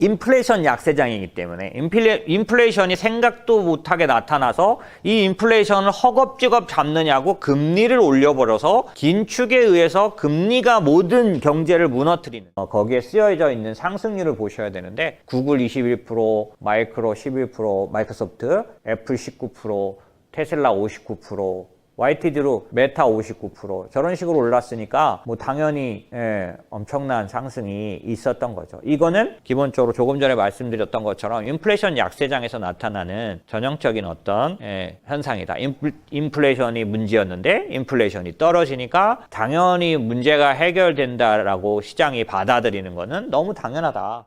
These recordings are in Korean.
인플레이션 약세장이기 때문에 인플레, 인플레이션이 생각도 못하게 나타나서 이 인플레이션을 허겁지겁 잡느냐고 금리를 올려버려서 긴축에 의해서 금리가 모든 경제를 무너뜨리는 어, 거기에 쓰여져 있는 상승률을 보셔야 되는데 구글 21%, 마이크로 11%, 마이크로소프트, 애플 19%, 테슬라 59%, YTD로 메타 59% 저런 식으로 올랐으니까 뭐 당연히 예, 엄청난 상승이 있었던 거죠. 이거는 기본적으로 조금 전에 말씀드렸던 것처럼 인플레이션 약세장에서 나타나는 전형적인 어떤 예, 현상이다. 인플, 인플레이션이 문제였는데 인플레이션이 떨어지니까 당연히 문제가 해결된다라고 시장이 받아들이는 거는 너무 당연하다.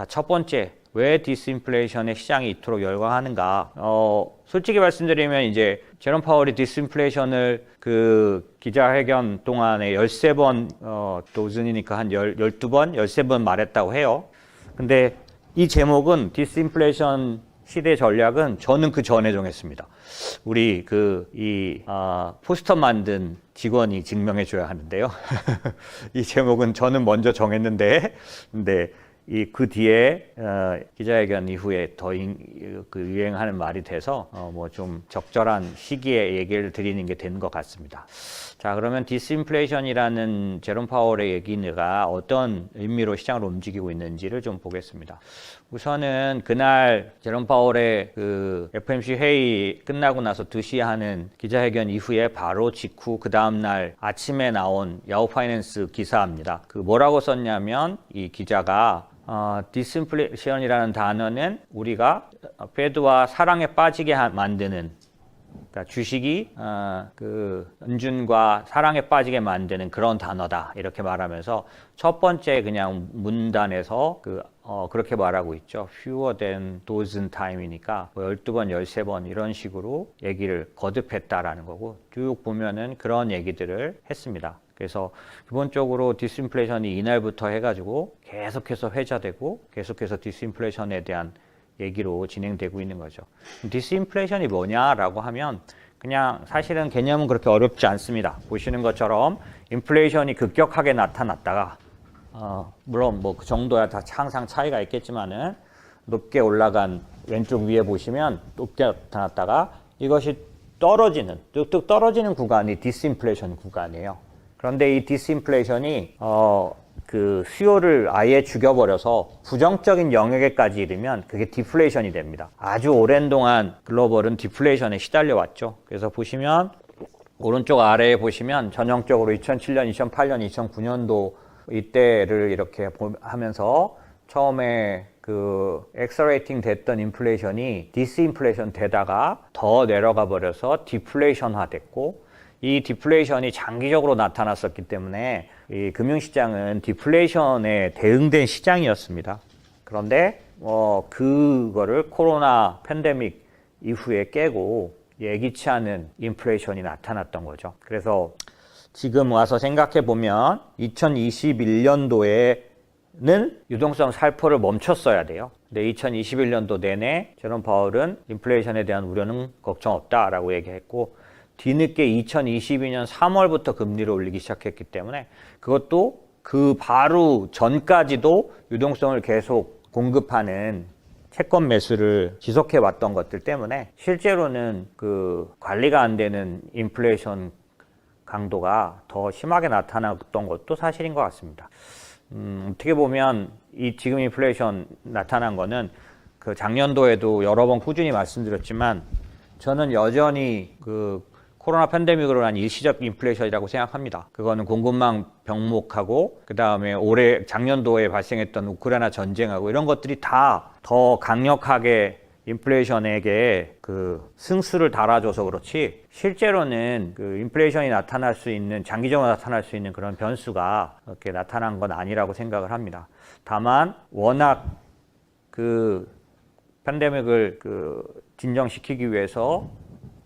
자, 첫 번째, 왜 디스인플레이션의 시장이 이토록 열광하는가? 어, 솔직히 말씀드리면 이제 제롬 파월이 디스인플레이션을 그 기자회견 동안에 13번, 어, 도즌이니까 한 10, 12번, 13번 말했다고 해요. 근데 이 제목은 디스인플레이션 시대 전략은 저는 그 전에 정했습니다. 우리 그이 아, 포스터 만든 직원이 증명해 줘야 하는데요. 이 제목은 저는 먼저 정했는데, 근데 이 그 뒤에 어, 기자회견 이후에 더그 유행하는 말이 돼서 어, 뭐 좀 적절한 시기에 얘기를 드리는 게 된 것 같습니다. 자 그러면 디스인플레이션이라는 제롬 파월의 얘기가 어떤 의미로 시장을 움직이고 있는지를 좀 보겠습니다. 우선은 그날 제롬 파월의 그 FMC 회의 끝나고 나서 2시에 하는 기자회견 이후에 바로 직후 그 다음날 아침에 나온 야후 파이낸스 기사입니다. 그 뭐라고 썼냐면 이 기자가 어, 디스인플레이션이라는 단어는 우리가 페드와 사랑에 빠지게 하- 만드는 그러니까 주식이 어, 그 은준과 사랑에 빠지게 만드는 그런 단어다 이렇게 말하면서 첫 번째 그냥 문단에서 그 어, 그렇게 말하고 있죠. fewer than dozen time이니까 뭐 12번, 13번 이런 식으로 얘기를 거듭했다라는 거고 쭉 보면은 그런 얘기들을 했습니다. 그래서 기본적으로 디스인플레이션이 이날부터 해가지고 계속해서 회자되고 계속해서 디스인플레이션에 대한 얘기로 진행되고 있는 거죠. 디스인플레이션이 뭐냐라고 하면 그냥 사실은 개념은 그렇게 어렵지 않습니다. 보시는 것처럼 인플레이션이 급격하게 나타났다가 어, 물론 뭐 그 정도야 다 항상 차이가 있겠지만은 높게 올라간 왼쪽 위에 보시면 높게 나타났다가 이것이 떨어지는 뚝뚝 떨어지는 구간이 디스인플레이션 구간이에요. 그런데 이 디스인플레이션이 어, 그 수요를 아예 죽여버려서 부정적인 영역에까지 이르면 그게 디플레이션이 됩니다. 아주 오랜 동안 글로벌은 디플레이션에 시달려 왔죠. 그래서 보시면 오른쪽 아래에 보시면 전형적으로 2007년, 2008년, 2009년도 이때를 이렇게 보- 하면서 처음에 그 엑셀레이팅 됐던 인플레이션이 디스인플레이션 되다가 더 내려가 버려서 디플레이션화 됐고 이 디플레이션이 장기적으로 나타났었기 때문에 이 금융시장은 디플레이션에 대응된 시장이었습니다. 그런데 어 그거를 코로나 팬데믹 이후에 깨고 예기치 않은 인플레이션이 나타났던 거죠. 그래서 지금 와서 생각해 보면 2021년도에는 유동성 살포를 멈췄어야 돼요. 근데 2021년도 내내 제롬 파월은 인플레이션에 대한 우려는 걱정 없다라고 얘기했고 뒤늦게 2022년 3월부터 금리를 올리기 시작했기 때문에 그것도 그 바로 전까지도 유동성을 계속 공급하는 채권 매수를 지속해 왔던 것들 때문에 실제로는 그 관리가 안 되는 인플레이션 강도가 더 심하게 나타났던 것도 사실인 것 같습니다. 음, 어떻게 보면 이 지금 인플레이션 나타난 거는 그 작년도에도 여러 번 꾸준히 말씀드렸지만 저는 여전히 그 코로나 팬데믹으로 한 일시적 인플레이션이라고 생각합니다. 그거는 공급망 병목하고 그 다음에 올해 작년도에 발생했던 우크라이나 전쟁하고 이런 것들이 다 더 강력하게 인플레이션에게 그 승수를 달아줘서 그렇지 실제로는 그 인플레이션이 나타날 수 있는 장기적으로 나타날 수 있는 그런 변수가 이렇게 나타난 건 아니라고 생각을 합니다. 다만 워낙 그 팬데믹을 그 진정시키기 위해서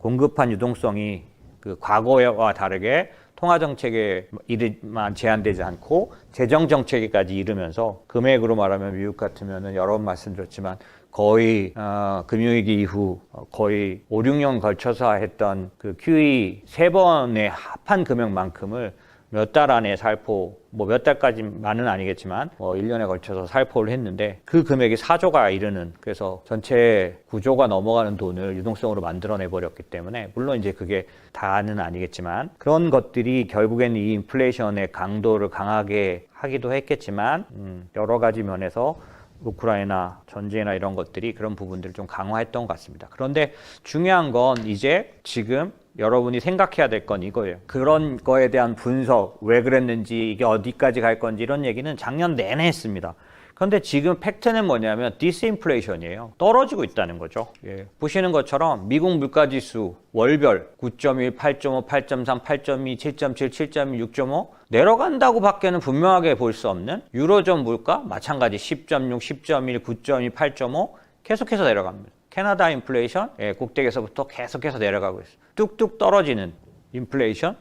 공급한 유동성이 그 과거와 다르게 통화 정책에 이르만 제한되지 않고 재정 정책에까지 이르면서 금액으로 말하면 미국 같으면은 여러 번 말씀드렸지만 거의 어, 금융위기 이후 어, 거의 5, 6년 걸쳐서 했던 그 QE 세 번의 합한 금액만큼을 몇 달 안에 살포, 뭐 몇 달까지만은 아니겠지만, 뭐 1년에 걸쳐서 살포를 했는데, 그 금액이 4조가 이르는, 그래서 전체 9조가 넘어가는 돈을 유동성으로 만들어내 버렸기 때문에, 물론 이제 그게 다는 아니겠지만, 그런 것들이 결국엔 이 인플레이션의 강도를 강하게 하기도 했겠지만, 음, 여러 가지 면에서 우크라이나 전쟁이나 이런 것들이 그런 부분들을 좀 강화했던 것 같습니다. 그런데 중요한 건 이제 지금 여러분이 생각해야 될 건 이거예요. 그런 거에 대한 분석, 왜 그랬는지, 이게 어디까지 갈 건지 이런 얘기는 작년 내내 했습니다. 그런데 지금 팩트는 뭐냐면 디스인플레이션이에요. 떨어지고 있다는 거죠. 예. 보시는 것처럼 미국 물가지수 월별 9.1, 8.5, 8.3, 8.2, 7.7, 7.2, 6.5 내려간다고 밖에는 분명하게 볼 수 없는 유로존 물가 마찬가지 10.6, 10.1, 9.2, 8.5 계속해서 내려갑니다. 캐나다 인플레이션 예, 꼭대기에서부터 계속해서 내려가고 있어요. 뚝뚝 떨어지는 인플레이션,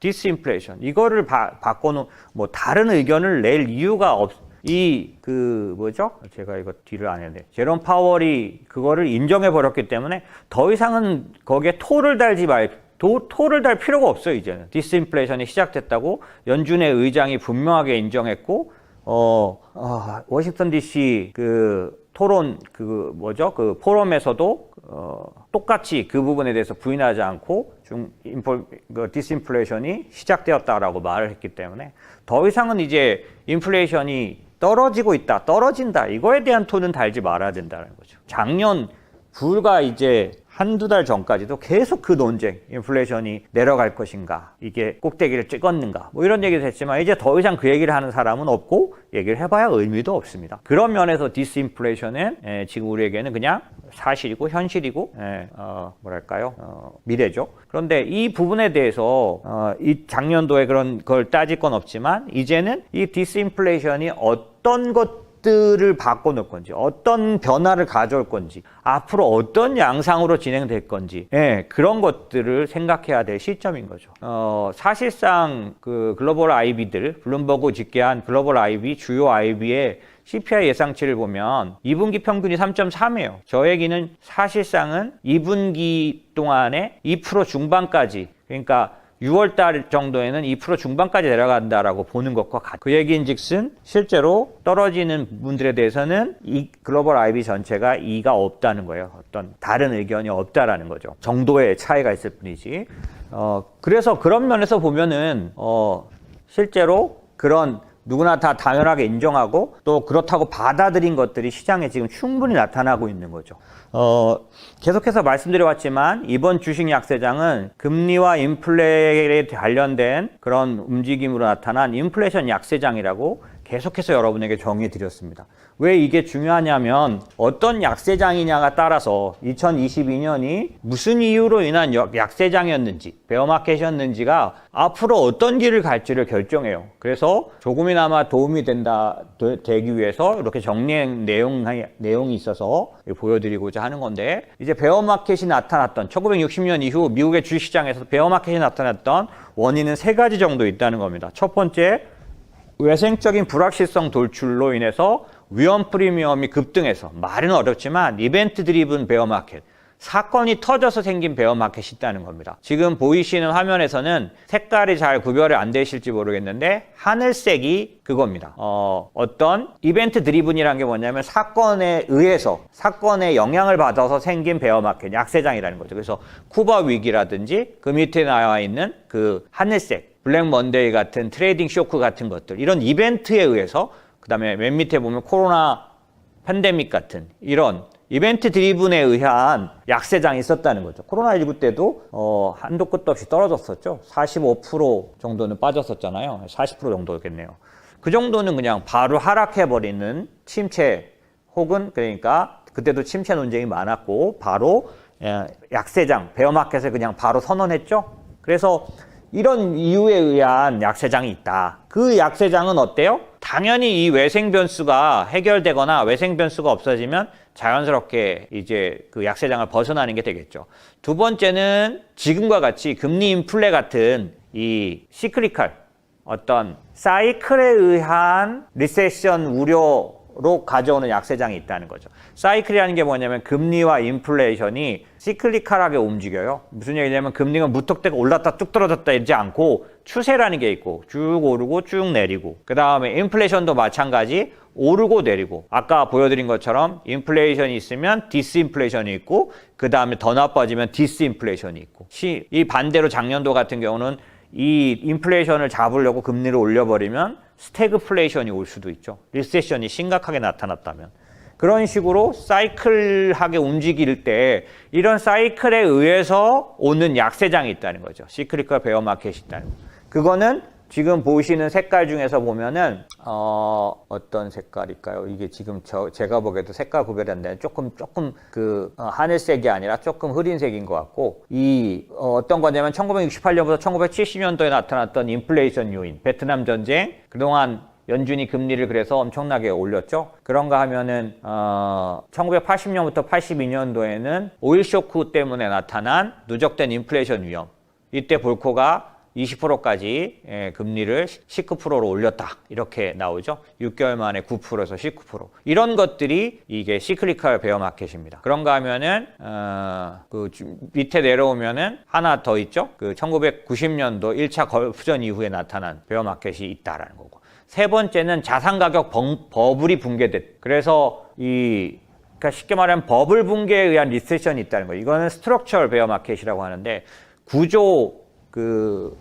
디스인플레이션 이거를 바, 바꿔놓은 뭐 다른 의견을 낼 이유가 없. 이 그 뭐죠? 제가 이거 뒤를 안 했네. 제롬 파월이 그거를 인정해 버렸기 때문에 더 이상은 거기에 토를 달지 말. 도, 토를 달 필요가 없어요 이제는 디스인플레이션이 시작됐다고 연준의 의장이 분명하게 인정했고 어, 어 워싱턴 D.C. 그 토론 그 뭐죠 그 포럼에서도 어, 똑같이 그 부분에 대해서 부인하지 않고 중 인폴 그 디스인플레이션이 시작되었다라고 말을 했기 때문에 더 이상은 이제 인플레이션이 떨어지고 있다 떨어진다 이거에 대한 톤은 달지 말아야 된다는 거죠 작년 불과 이제 한두 달 전까지도 계속 그 논쟁, 인플레이션이 내려갈 것인가, 이게 꼭대기를 찍었는가, 뭐 이런 얘기를 했지만 이제 더 이상 그 얘기를 하는 사람은 없고 얘기를 해봐야 의미도 없습니다. 그런 면에서 디스인플레이션은 에, 지금 우리에게는 그냥 사실이고 현실이고 에, 어, 뭐랄까요 어, 미래죠. 그런데 이 부분에 대해서 어, 이 작년도에 그런 걸 따질 건 없지만 이제는 이 디스인플레이션이 어 떤 것 들을 바꿔놓을 건지 어떤 변화를 가져올 건지 앞으로 어떤 양상으로 진행될 건지 예, 그런 것들을 생각해야 될 시점인 거죠. 어, 사실상 그 글로벌 IB들 블룸버그 집계한 글로벌 IB 주요 IB의 CPI 예상치를 보면 2분기 평균이 3.3이에요. 저 얘기는 사실상은 2분기 동안에 2% 중반까지 그러니까 6월 달 정도에는 2% 중반까지 내려간다라고 보는 것과 같. 그 얘기인즉슨 실제로 떨어지는 부분들에 대해서는 이 글로벌 IB 전체가 이가 없다는 거예요. 어떤 다른 의견이 없다라는 거죠. 정도의 차이가 있을 뿐이지. 어 그래서 그런 면에서 보면은 어 실제로 그런 누구나 다 당연하게 인정하고 또 그렇다고 받아들인 것들이 시장에 지금 충분히 나타나고 있는 거죠. 어, 계속해서 말씀드려왔지만 이번 주식 약세장은 금리와 인플레에 관련된 그런 움직임으로 나타난 인플레이션 약세장이라고 계속해서 여러분에게 정의해 드렸습니다. 왜 이게 중요하냐면 어떤 약세장이냐가 따라서 2022년이 무슨 이유로 인한 약세장이었는지 베어마켓이었는지가 앞으로 어떤 길을 갈지를 결정해요. 그래서 조금이나마 도움이 된다 되기 위해서 이렇게 정리한 내용 내용이 있어서 보여드리고자 하는 건데 이제 베어마켓이 나타났던 1960년 이후 미국의 주식시장에서 베어마켓이 나타났던 원인은 세 가지 정도 있다는 겁니다. 첫 번째 외생적인 불확실성 돌출로 인해서 위험 프리미엄이 급등해서 말은 어렵지만 이벤트 드리븐 베어 마켓 사건이 터져서 생긴 베어 마켓이 있다는 겁니다. 지금 보이시는 화면에서는 색깔이 잘 구별이 안 되실지 모르겠는데 하늘색이 그겁니다. 어, 어떤 이벤트 드리븐이라는 게 뭐냐면 사건에 의해서 사건에 영향을 받아서 생긴 베어 마켓 약세장이라는 거죠. 그래서 쿠바 위기라든지 그 밑에 나와 있는 그 하늘색 블랙 먼데이 같은 트레이딩 쇼크 같은 것들 이런 이벤트에 의해서 그 다음에 맨 밑에 보면 코로나 팬데믹 같은 이런 이벤트 드리븐에 의한 약세장이 있었다는 거죠. 코로나19 때도 어, 한도 끝도 없이 떨어졌었죠. 45% 정도는 빠졌었잖아요. 40% 정도겠네요. 그 정도는 그냥 바로 하락해버리는 침체 혹은 그러니까 그때도 침체 논쟁이 많았고 바로 예, 약세장, 베어마켓을 그냥 바로 선언했죠. 그래서 이런 이유에 의한 약세장이 있다. 그 약세장은 어때요? 당연히 이 외생 변수가 해결되거나 외생 변수가 없어지면 자연스럽게 이제 그 약세장을 벗어나는 게 되겠죠. 두 번째는 지금과 같이 금리 인플레 같은 이 시크리컬 어떤 사이클에 의한 리세션 우려 로 가져오는 약세장이 있다는 거죠. 사이클이라는 게 뭐냐면 금리와 인플레이션이 시클리컬하게 움직여요. 무슨 얘기냐면 금리가 무턱대고 올랐다 뚝 떨어졌다 이러지 않고 추세라는 게 있고 쭉 오르고 쭉 내리고 그 다음에 인플레이션도 마찬가지 오르고 내리고 아까 보여드린 것처럼 인플레이션이 있으면 디스인플레이션이 있고 그 다음에 더 나빠지면 디스인플레이션이 있고 시, 이 반대로 작년도 같은 경우는 이 인플레이션을 잡으려고 금리를 올려버리면 스태그플레이션이 올 수도 있죠. 리세션이 심각하게 나타났다면. 그런 식으로 사이클하게 움직일 때 이런 사이클에 의해서 오는 약세장이 있다는 거죠. 시크리컬 베어 마켓이 있다는 거. 그거는 지금 보시는 색깔 중에서 보면은 어 어떤 색깔일까요? 이게 지금 저 제가 보기에도 색깔 구별이 안 되는 조금 조금 그 어, 하늘색이 아니라 조금 흐린 색인 것 같고 이 어, 어떤 거냐면 1968년부터 1970년도에 나타났던 인플레이션 요인, 베트남 전쟁 그동안 연준이 금리를 그래서 엄청나게 올렸죠. 그런가 하면은 어, 1980년부터 82년도에는 오일 쇼크 때문에 나타난 누적된 인플레이션 위험. 이때 볼코가 20%까지 예, 금리를 19%로 올렸다. 이렇게 나오죠. 6개월 만에 9%에서 19%. 이런 것들이 이게 시클리컬 베어 마켓입니다. 그런가 하면은 어, 그 주- 밑에 내려오면은 하나 더 있죠. 그 1990년도 1차 걸프전 이후에 나타난 베어 마켓이 있다라는 거고. 세 번째는 자산 가격 벙- 버블이 붕괴됐. 그래서 이 그러니까 쉽게 말하면 버블 붕괴에 의한 리세션이 있다는 거예요. 이거는 스트럭처럴 베어 마켓이라고 하는데 구조 그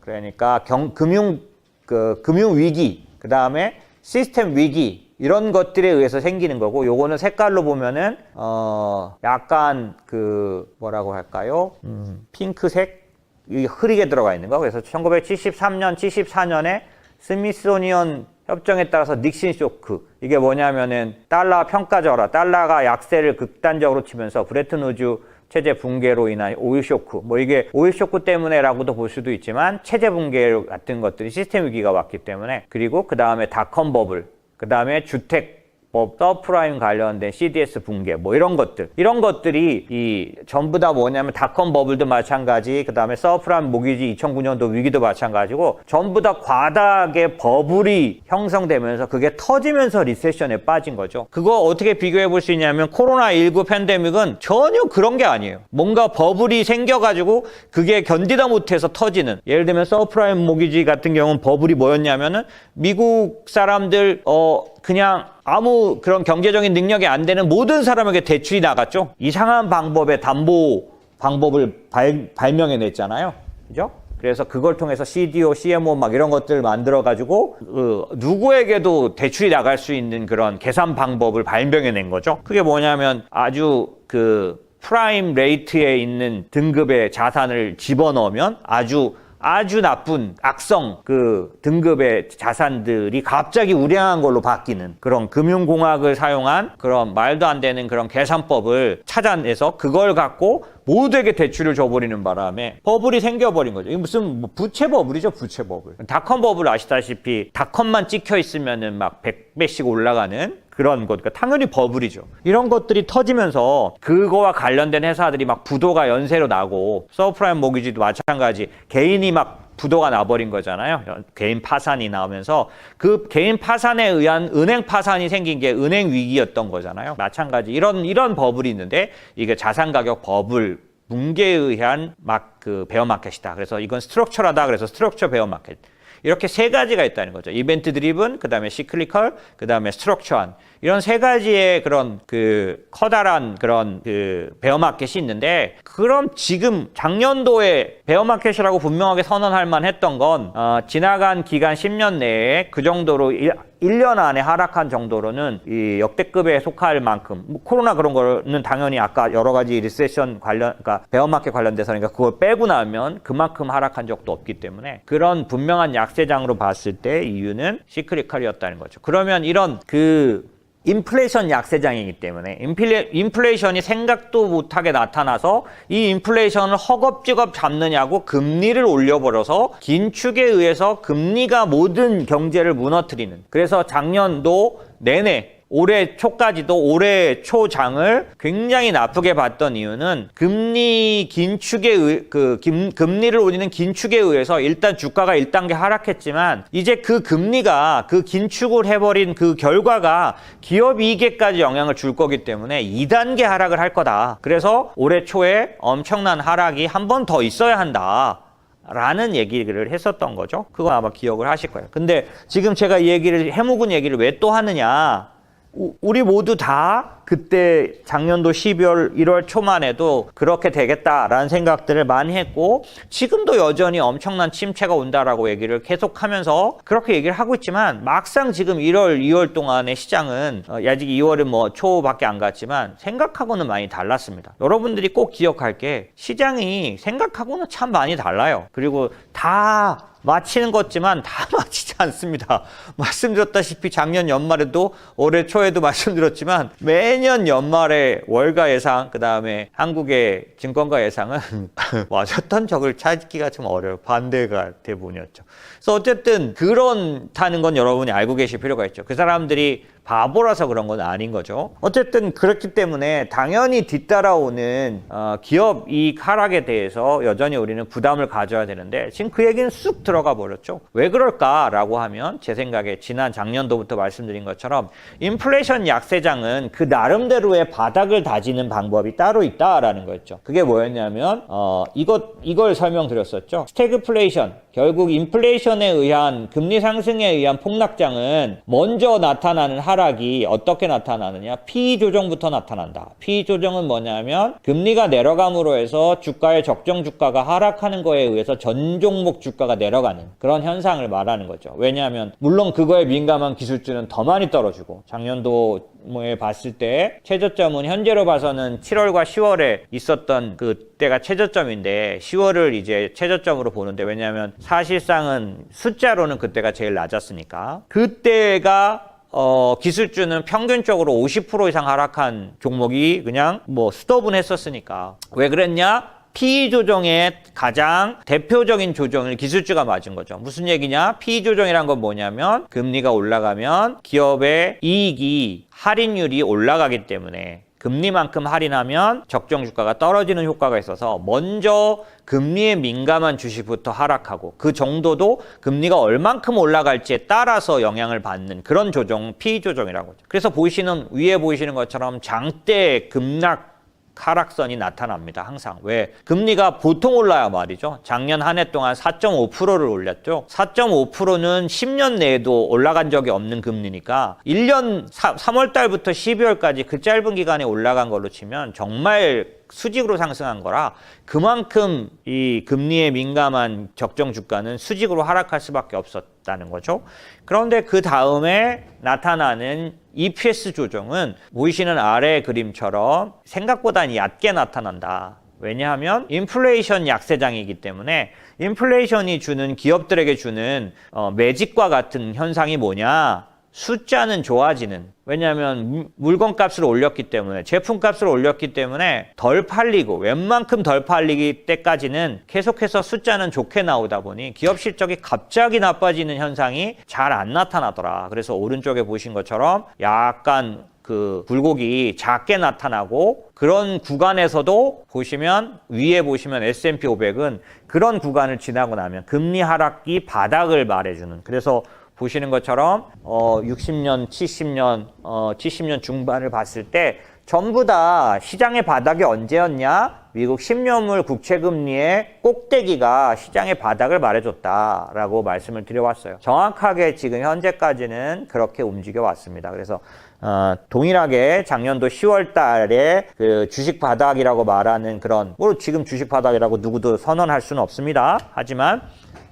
그러니까 경, 금융 그 금융 위기 그 다음에 시스템 위기 이런 것들에 의해서 생기는 거고 요거는 색깔로 보면은 어 약간 그 뭐라고 할까요? 음, 핑크색? 이 흐리게 들어가 있는 거. 그래서 1973년 74년에 스미소니언 협정에 따라서 닉신 쇼크. 이게 뭐냐면은 달러 평가저하 달러가 약세를 극단적으로 치면서 브레튼 우즈 체제 붕괴로 인한 오일 쇼크. 뭐 이게 오일 쇼크 때문에라고도 볼 수도 있지만 체제 붕괴 같은 것들이 시스템 위기가 왔기 때문에 그리고 그 다음에 닷컴 버블 그 다음에 주택 법, 서프라임 관련된 CDS 붕괴, 뭐 이런 것들. 이런 것들이 이 전부 다 뭐냐면 닷컴 버블도 마찬가지, 그 다음에 서프라임 모기지 2009년도 위기도 마찬가지고 전부 다 과다하게 버블이 형성되면서 그게 터지면서 리세션에 빠진 거죠. 그거 어떻게 비교해 볼 수 있냐면 코로나19 팬데믹은 전혀 그런 게 아니에요. 뭔가 버블이 생겨가지고 그게 견디다 못해서 터지는. 예를 들면 서프라임 모기지 같은 경우는 버블이 뭐였냐면은 미국 사람들 어 그냥 아무 그런 경제적인 능력이 안 되는 모든 사람에게 대출이 나갔죠. 이상한 방법의 담보 방법을 발, 발명해냈잖아요. 그죠? 그래서 그걸 통해서 CDO, CMO 막 이런 것들을 만들어 가지고 그 누구에게도 대출이 나갈 수 있는 그런 계산 방법을 발명해낸 거죠. 그게 뭐냐면 아주 그 프라임 레이트에 있는 등급의 자산을 집어넣으면 아주 아주 나쁜 악성 그 등급의 자산들이 갑자기 우량한 걸로 바뀌는 그런 금융공학을 사용한 그런 말도 안 되는 그런 계산법을 찾아내서 그걸 갖고 모두에게 대출을 줘버리는 바람에 버블이 생겨버린 거죠. 이게 무슨 뭐 부채 버블이죠, 부채 버블. 닷컴 버블 아시다시피 닷컴만 찍혀 있으면은 막 100배씩 올라가는 그런 것, 그러니까 당연히 버블이죠. 이런 것들이 터지면서 그거와 관련된 회사들이 막 부도가 연쇄로 나고 서프라임 모기지도 마찬가지 개인이 막 부도가 나버린 거잖아요. 개인 파산이 나오면서 그 개인 파산에 의한 은행 파산이 생긴 게 은행 위기였던 거잖아요. 마찬가지 이런 이런 버블이 있는데 이게 자산 가격 버블 붕괴에 의한 막 그 베어 마켓이다. 그래서 이건 스트럭처라다. 그래서 스트럭처 베어 마켓. 이렇게 세 가지가 있다는 거죠. 이벤트 드리븐, 그 다음에 시클리컬, 그 다음에 스트럭처한. 이런 세 가지의 그런 그 커다란 그런 그 베어마켓이 있는데, 그럼 지금 작년도에 베어마켓이라고 분명하게 선언할 만 했던 건, 어, 지나간 기간 10년 내에 그 정도로 일, 1년 안에 하락한 정도로는 이 역대급에 속할 만큼 뭐 코로나 그런 거는 당연히 아까 여러 가지 리세션 관련 그러니까 베어마켓 관련돼서니까 그걸 빼고 나면 그만큼 하락한 적도 없기 때문에 그런 분명한 약세장으로 봤을 때 이유는 시크리컬이었다는 거죠. 그러면 이런 그 인플레이션 약세장이기 때문에 인플레, 인플레 이션이 생각도 못하게 나타나서 이 인플레이션을 허겁지겁 잡느냐고 금리를 올려버려서 긴축에 의해서 금리가 모든 경제를 무너뜨리는. 그래서 작년도 내내 올해 초까지도 올해 초장을 굉장히 나쁘게 봤던 이유는 금리 긴축에 의, 그 금, 금리를 올리는 긴축에 의해서 일단 주가가 1단계 하락했지만 이제 그 금리가 그 긴축을 해버린 그 결과가 기업 이익에까지 영향을 줄 거기 때문에 2단계 하락을 할 거다. 그래서 올해 초에 엄청난 하락이 한 번 더 있어야 한다. 라는 얘기를 했었던 거죠. 그거 아마 기억을 하실 거예요. 근데 지금 제가 이 얘기를 해묵은 얘기를 왜 또 하느냐? 우- 우리 모두 다 그때 작년도 12월, 1월 초만 해도 그렇게 되겠다라는 생각들을 많이 했고 지금도 여전히 엄청난 침체가 온다라고 얘기를 계속 하면서 그렇게 얘기를 하고 있지만 막상 지금 1월, 2월 동안의 시장은 어, 아직 2월은 뭐 초밖에 안 갔지만 생각하고는 많이 달랐습니다. 여러분들이 꼭 기억할 게 시장이 생각하고는 참 많이 달라요. 그리고 다 마치는 것지만 다 마치지 않습니다. 말씀드렸다시피 작년 연말에도 올해 초에도 말씀드렸지만 매년 연말에 월가 예상 그다음에 한국의 증권가 예상은 맞았던 적을 찾기가 좀 어려워요. 반대가 대부분이었죠. 그래서 어쨌든 그런다는 건 여러분이 알고 계실 필요가 있죠. 그 사람들이 바보라서 그런 건 아닌 거죠. 어쨌든 그렇기 때문에 당연히 뒤따라오는 어, 기업 이익 하락에 대해서 여전히 우리는 부담을 가져야 되는데 지금 그 얘기는 쑥 들어가 버렸죠. 왜 그럴까라고 하면 제 생각에 지난 작년도부터 말씀드린 것처럼 인플레이션 약세장은 그 나름대로의 바닥을 다지는 방법이 따로 있다라는 거였죠. 그게 뭐였냐면 어, 이것 이걸 설명드렸었죠. 스태그플레이션 결국 인플레이션에 의한 금리 상승에 의한 폭락장은 먼저 나타나는 하 락이 어떻게 나타나느냐? P 조정부터 나타난다. P 조정은 뭐냐면 금리가 내려감으로 해서 주가의 적정 주가가 하락하는 거에 의해서 전 종목 주가가 내려가는 그런 현상을 말하는 거죠. 왜냐하면 물론 그거에 민감한 기술주는 더 많이 떨어지고 작년도 에 봤을 때 최저점은 현재로 봐서는 7월과 10월에 있었던 그때가 최저점인데 10월을 이제 최저점으로 보는데 왜냐하면 사실상은 숫자로는 그때가 제일 낮았으니까 그때가 어, 기술주는 평균적으로 50% 이상 하락한 종목이 그냥 뭐 스톱은 했었으니까 왜 그랬냐? PE 조정의 가장 대표적인 조정을 기술주가 맞은 거죠. 무슨 얘기냐? PE 조정이란 건 뭐냐면 금리가 올라가면 기업의 이익이 할인율이 올라가기 때문에 금리만큼 할인하면 적정 주가가 떨어지는 효과가 있어서 먼저 금리에 민감한 주식부터 하락하고 그 정도도 금리가 얼만큼 올라갈지에 따라서 영향을 받는 그런 조정, PE 조정이라고. 그래서 보시는 위에 보이시는 것처럼 장대 급락 하락선이 나타납니다. 항상. 왜? 금리가 보통 올라야 말이죠. 작년 한 해 동안 4.5%를 올렸죠. 4.5%는 10년 내에도 올라간 적이 없는 금리니까 1년 3 월 달부터 12월까지 그 짧은 기간에 올라간 걸로 치면 정말 수직으로 상승한 거라 그만큼 이 금리에 민감한 적정 주가는 수직으로 하락할 수밖에 없었다는 거죠. 그런데 그 다음에 나타나는 EPS 조정은 보이시는 아래 그림처럼 생각보다 얕게 나타난다. 왜냐하면 인플레이션 약세장이기 때문에 인플레이션이 주는 기업들에게 주는 어, 매직과 같은 현상이 뭐냐? 숫자는 좋아지는. 왜냐하면 무- 물건 값을 올렸기 때문에 제품 값을 올렸기 때문에 덜 팔리고 웬만큼 덜 팔리기 때까지는 계속해서 숫자는 좋게 나오다 보니 기업 실적이 갑자기 나빠지는 현상이 잘 안 나타나더라. 그래서 오른쪽에 보신 것처럼 약간 그 굴곡이 작게 나타나고 그런 구간에서도 보시면 위에 보시면 S&P 500은 그런 구간을 지나고 나면 금리 하락기 바닥을 말해주는 그래서 보시는 것처럼 어 60년, 70년, 어 70년 중반을 봤을 때 전부 다 시장의 바닥이 언제였냐? 미국 10년물 국채금리의 꼭대기가 시장의 바닥을 말해줬다라고 말씀을 드려왔어요. 정확하게 지금 현재까지는 그렇게 움직여 왔습니다. 그래서 어, 동일하게 작년도 10월 달에 그 주식 바닥이라고 말하는 그런, 뭐 지금 주식 바닥이라고 누구도 선언할 수는 없습니다. 하지만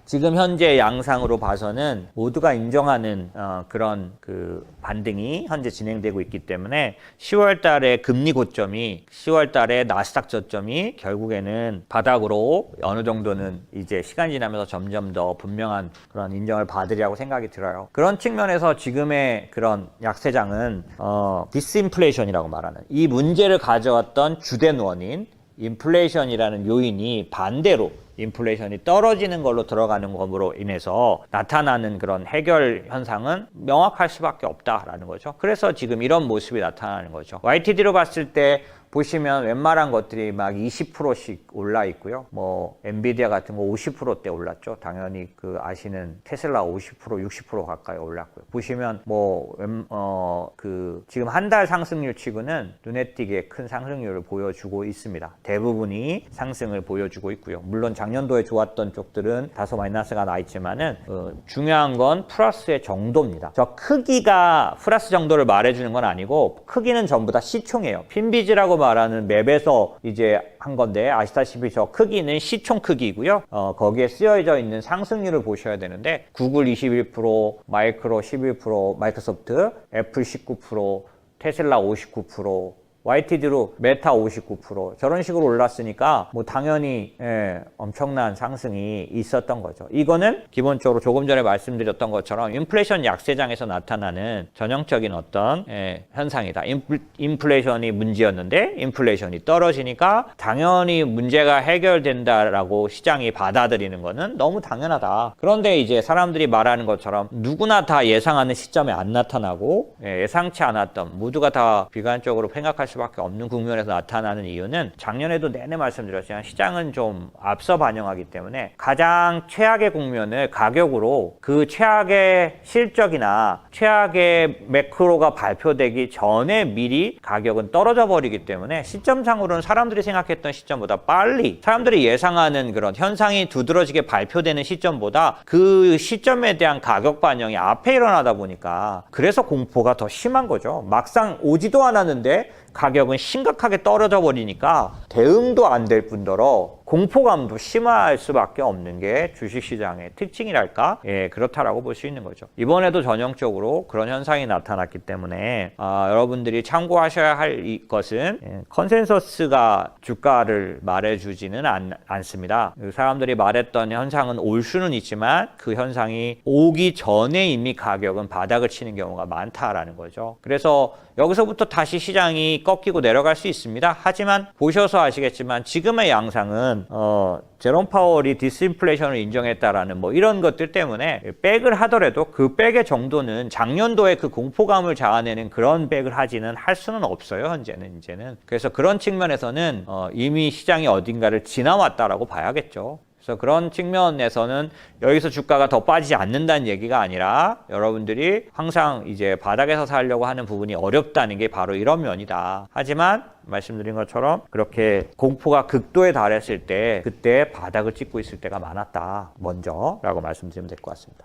지금 현재 양상으로 봐서는 모두가 인정하는 어, 그런 그 반등이 현재 진행되고 있기 때문에 10월 달에 금리 고점이 10월 달에 나스닥 저점이 결국에는 바닥으로 어느 정도는 이제 시간 지나면서 점점 더 분명한 그런 인정을 받으리라고 생각이 들어요. 그런 측면에서 지금의 그런 약세장은 어, 디스인플레이션이라고 말하는 이 문제를 가져왔던 주된 원인 인플레이션이라는 요인이 반대로 인플레이션이 떨어지는 걸로 들어가는 것으로 인해서 나타나는 그런 해결 현상은 명확할 수밖에 없다라는 거죠. 그래서 지금 이런 모습이 나타나는 거죠. YTD로 봤을 때 보시면 웬만한 것들이 막 20%씩 올라 있고요. 뭐 엔비디아 같은 거 50%대 올랐죠. 당연히 그 아시는 테슬라 50% 60% 가까이 올랐고요. 보시면 뭐어그 지금 한 달 상승률 치고는 눈에 띄게 큰 상승률을 보여주고 있습니다. 대부분이 상승을 보여주고 있고요. 물론 작년도에 좋았던 쪽들은 다소 마이너스가 나 있지만은 어, 중요한 건 플러스의 정도입니다. 저 크기가 플러스 정도를 말해주는 건 아니고 크기는 전부 다 시총이에요. 핀비즈라고 말하는 맵에서 이제 한 건데 아시다시피 저 크기는 시총 크기고요. 어, 거기에 쓰여져 있는 상승률을 보셔야 되는데 구글 21%, 마이크로 11%, 마이크로소프트, 애플 19%, 테슬라 59%, YTD로 메타 59% 저런 식으로 올랐으니까 뭐 당연히 예, 엄청난 상승이 있었던 거죠. 이거는 기본적으로 조금 전에 말씀드렸던 것처럼 인플레이션 약세장에서 나타나는 전형적인 어떤 예, 현상이다. 인플, 인플레이션이 문제였는데 인플레이션이 떨어지니까 당연히 문제가 해결된다라고 시장이 받아들이는 거는 너무 당연하다. 그런데 이제 사람들이 말하는 것처럼 누구나 다 예상하는 시점에 안 나타나고 예, 예상치 않았던 모두가 다 비관적으로 생각할 수 밖에 없는 국면에서 나타나는 이유는 작년에도 내내 말씀드렸지만 시장은 좀 앞서 반영하기 때문에 가장 최악의 국면을 가격으로 그 최악의 실적이나 최악의 매크로가 발표되기 전에 미리 가격은 떨어져 버리기 때문에 시점상으로는 사람들이 생각했던 시점보다 빨리 사람들이 예상하는 그런 현상이 두드러지게 발표되는 시점보다 그 시점에 대한 가격 반영이 앞에 일어나다 보니까 그래서 공포가 더 심한 거죠. 막상 오지도 않았는데 가격은 심각하게 떨어져 버리니까 대응도 안 될 뿐더러 공포감도 심할 수밖에 없는 게 주식시장의 특징이랄까? 예, 그렇다라고 볼 수 있는 거죠. 이번에도 전형적으로 그런 현상이 나타났기 때문에 아, 여러분들이 참고하셔야 할 이- 것은 예, 컨센서스가 주가를 말해주지는 않, 않습니다. 그 사람들이 말했던 현상은 올 수는 있지만 그 현상이 오기 전에 이미 가격은 바닥을 치는 경우가 많다라는 거죠. 그래서 여기서부터 다시 시장이 꺾이고 내려갈 수 있습니다. 하지만 보셔서 아시겠지만 지금의 양상은 어, 제롬 파월이 디스인플레이션을 인정했다라는 뭐 이런 것들 때문에 백을 하더라도 그 백의 정도는 작년도에 그 공포감을 자아내는 그런 백을 하지는 할 수는 없어요. 현재는 이제는 그래서 그런 측면에서는 어, 이미 시장이 어딘가를 지나왔다라고 봐야겠죠. 그래서 그런 측면에서는 여기서 주가가 더 빠지지 않는다는 얘기가 아니라 여러분들이 항상 이제 바닥에서 살려고 하는 부분이 어렵다는 게 바로 이런 면이다. 하지만 말씀드린 것처럼 그렇게 공포가 극도에 달했을 때 그때 바닥을 찍고 있을 때가 많았다. 먼저라고 말씀드리면 될 것 같습니다.